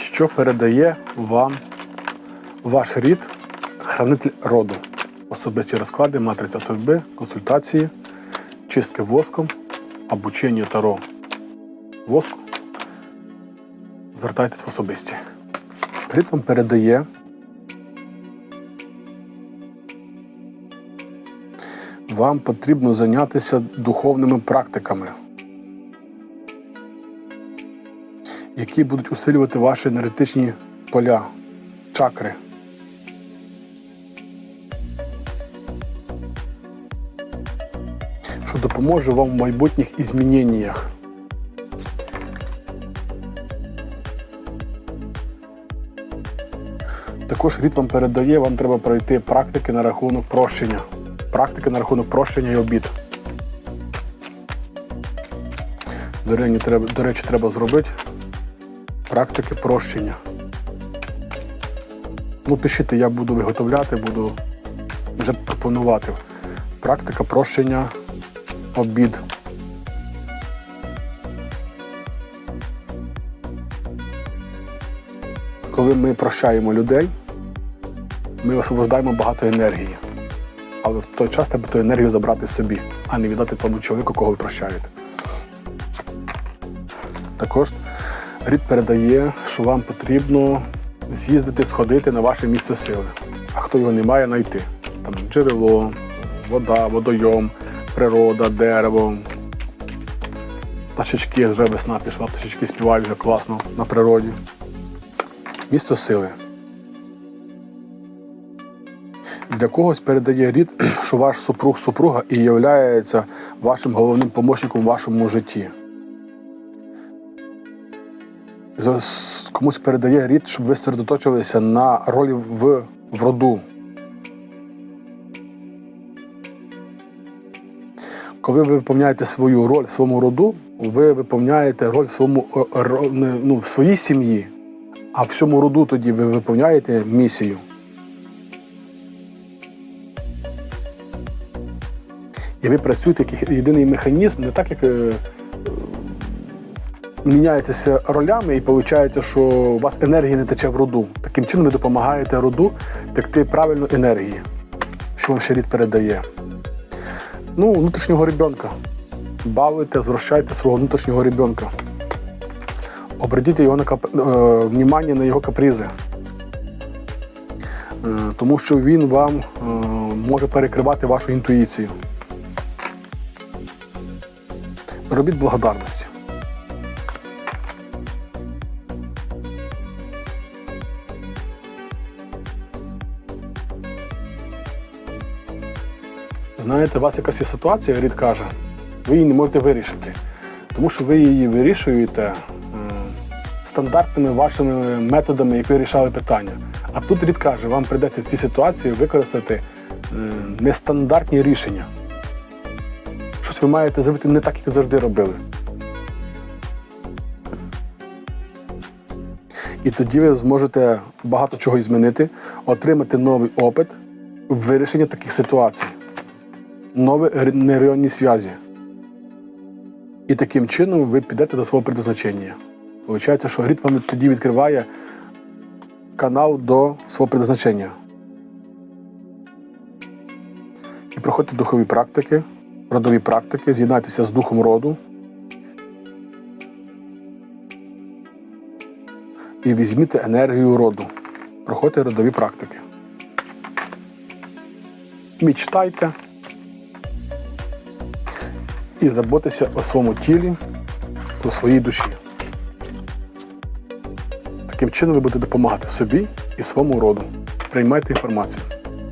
що передає вам ваш рід, хранитель роду. Особисті розклади, матриця судьби, консультації, чистки воском, обучення таро воску. Звертайтесь в особисті. Рід вам передає вам потрібно зайнятися духовними практиками, які будуть усилювати ваші енергетичні поля, чакри. Що допоможе вам в майбутніх ізміненнях. Також рід вам передає, вам треба пройти практики на рахунок прощення. Практики на рахунок прощення і обід. До речі, треба, зробити практики прощення. Ну, пишіть, я буду виготовляти, буду вже пропонувати. Практика прощення обід. Коли ми прощаємо людей, ми освобождаємо багато енергії. Але в той час треба ту енергію забрати собі, а не віддати тому чоловіку, кого ви прощаєте. Також рід передає, що вам потрібно з'їздити, сходити на ваше місце сили. А хто його не має, знайти. Там джерело, вода, водойом, природа, дерево. Пташечки, вже весна пішла, пташечки співають вже класно на природі. Місто сили. Для когось передає рід, що ваш супруг супруга і є вашим головним помічником в вашому житті. Комусь передає рід, щоб ви сосредоточилися на ролі в, в роду. Коли ви виповняєте свою роль в своєму роду, ви виповняєте роль в, своєму, е, ну, в своїй сім'ї, а в всьому роду тоді ви виповняєте місію. І ви працюєте як єдиний механізм, не так, як е, міняєтеся ролями, і виходить, що у вас енергія не тече в роду. Таким чином ви допомагаєте роду текти правильно енергії, що вам ще рід передає. Ну, внутрішнього ребенка. Балуйте, зрощайте свого внутрішнього ребенка. Обратіть його на кап... е, внимання на його капризи. Е, тому що він вам е, може перекривати вашу інтуїцію. Робіть благодарності. Знаєте, у вас якась ситуація, рід каже, ви її не можете вирішити. Тому що ви її вирішуєте стандартними вашими методами, як ви рішали питання. А тут рід каже, вам прийдеться в цій ситуації використати нестандартні рішення. Щось ви маєте зробити не так, як завжди робили. І тоді ви зможете багато чого змінити, отримати новий опит в вирішенні таких ситуацій, нові нейронні зв'язі. І таким чином ви підете до свого предназначення. Виходить, що грід вам тоді відкриває канал до свого предназначення. І проходьте духові практики, родові практики, з'єднайтеся з духом роду. І візьміть енергію роду. Проходьте родові практики. Мічтайте і заботися о своєму тілі, о своїй душі. Таким чином ви будете допомагати собі і своєму роду. Приймайте інформацію.